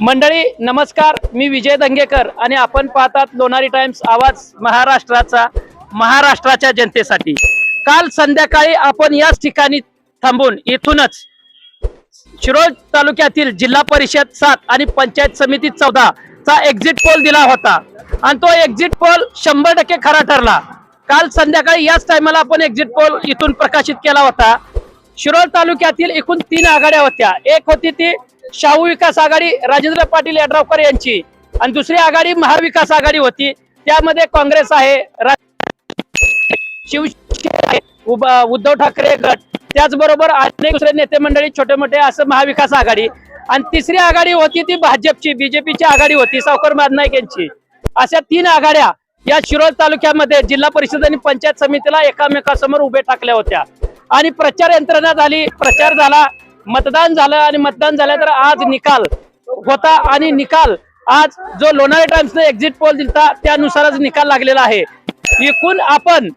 मंडळी नमस्कार. मी विजय दंगेकर आणि आपण पाहतात लोणारी टाइम्स आवाज महाराष्ट्राचा महाराष्ट्राच्या जनतेसाठी. काल संध्याकाळी आपण याच ठिकाणी थांबून इथूनच शिरोळ तालुक्यातील जिल्हा परिषद सात आणि पंचायत समिती चौदा चा एक्झिट पोल दिला होता. आणि तो एक्झिट पोल शंभर टक्के खरा ठरला. काल संध्याकाळी याच टायमाला आपण एक्झिट पोल इथून प्रकाशित केला होता. शिरोळ तालुक्यातील एकूण तीन आघाड्या होत्या. एक होती ती शाहू विकास आघाडी राजेंद्र पाटील यड्रावकर यांची. आणि दुसरी आघाडी महाविकास आघाडी होती. त्यामध्ये काँग्रेस आहे. शिवसेना उद्धव ठाकरे गट. त्याचबरोबर अनेक दुसरे नेते मंडळी छोटे मोठे असं महाविकास आघाडी. आणि तिसरी आघाडी होती ती भाजपची बीजेपीची आघाडी होती सावकर मादनाईक यांची. अशा तीन आघाड्या या शिरोळ तालुक्यामध्ये जिल्हा परिषद आणि पंचायत समितीला एकामेकासमोर उभे टाकल्या होत्या. आणि प्रचार यंत्रणा झाली. प्रचार झाला. मतदान झालं आणि मतदान झालं तर आज निकाल होता आणि निकाल. आज जो लोणारे टाइम्सने एक्झिट पोल दिलता त्यानुसारच निकाल लागलेला आहे. एकूण आपण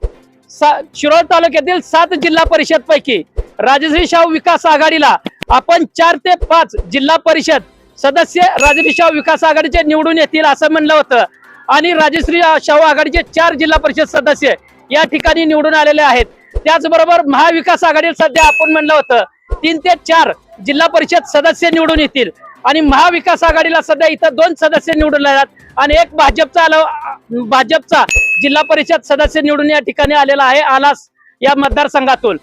शिरोळ तालुक्यातील सात जिल्हा परिषद पैकी राजश्री शाहू विकास आघाडीला आपण चार ते पाच जिल्हा परिषद सदस्य राजश्री शाहू विकास आघाडीचे निवडून येतील असं म्हणलं होतं. आणि राजश्री शाहू आघाडीचे चार जिल्हा परिषद सदस्य या ठिकाणी निवडून आलेले आहेत. त्याचबरोबर महाविकास आघाडीला सध्या आपण म्हणलं होतं. तीन ते चार जिल्हा परिषद सदस्य निवडून येतील. आणि महाविकास आघाडीला सध्या इथं दोन सदस्य निवडून येतात आणि एक भाजपचा आलो भाजपचा जिल्हा परिषद सदस्य निवडून या ठिकाणी आलेला आहे आलास या मतदारसंघातून.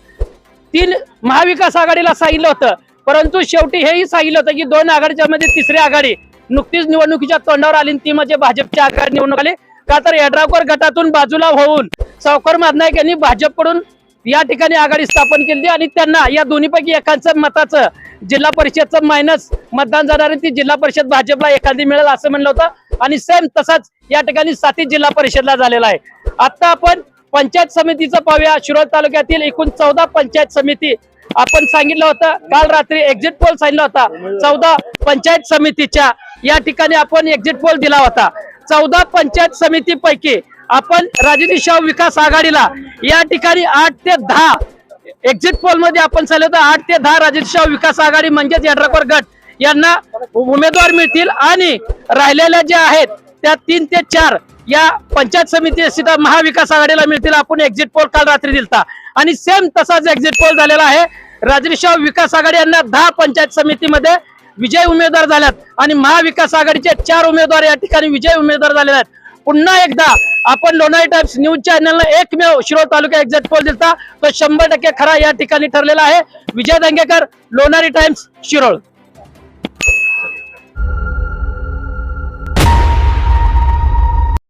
तीन महाविकास आघाडीला सांगितलं होतं परंतु शेवटी हेही सांगितलं होतं की दोन आघाडीच्या मध्ये तिसरी आघाडी नुकतीच निवडणुकीच्या तोंडावर आली ती म्हणजे भाजपची आघाडी निवडणूक आली. का तर यड्रावकर गटातून बाजूला होऊन सावकर माधनायक यांनी भाजपकडून या ठिकाणी आघाडी स्थापन केली आणि त्यांना या दोन्हीपैकी एकाचं मताचं जिल्हा परिषदचं मायनस मतदान जाणार ती जिल्हा परिषद भाजपला एखादी मिळेल असं म्हणलं होतं. आणि सेम तसाच या ठिकाणी साती जिल्हा परिषदला झालेला आहे. आता आपण पंचायत समितीचं पाहूया. शिरोळ तालुक्यातील एकूण चौदा पंचायत समिती आपण सांगितलं होतं. काल रात्री एक्झिट पोल सांगितला होता. चौदा पंचायत समितीच्या या ठिकाणी आपण एक्झिट पोल दिला होता. चौदा पंचायत समितीपैकी आपण राजनी शाह विकास आघाडीला या ठिकाणी आठ ते दहा एक्झिट पोलमध्ये आपण चालले तर आठ ते दहा राजनी शाह विकास आघाडी म्हणजेच यड्रावकर गट यांना उमेदवार मिळतील आणि राहिलेल्या ज्या आहेत त्या तीन ते चार या पंचायत समिती सुद्धा महाविकास आघाडीला मिळतील. आपण एक्झिट पोल काल रात्री दिलता. आणि सेम तसाच एक्झिट पोल झालेला आहे. राजनीशाह विकास आघाडी यांना दहा पंचायत समितीमध्ये विजय उमेदवार झाल्यात. आणि महाविकास आघाडीचे चार उमेदवार या ठिकाणी विजय उमेदवार झालेले आहेत. पुन्हा एकदा आपण लोणारी टाइम्स न्यूज चॅनलला एकमेव शिरोळ तालुका एक्झॅक्ट पोल दिलता. तो शंभर टक्के खरा या ठिकाणी ठरलेला आहे. विजय दंगेकर लोणारी टाइम्स शिरोळ.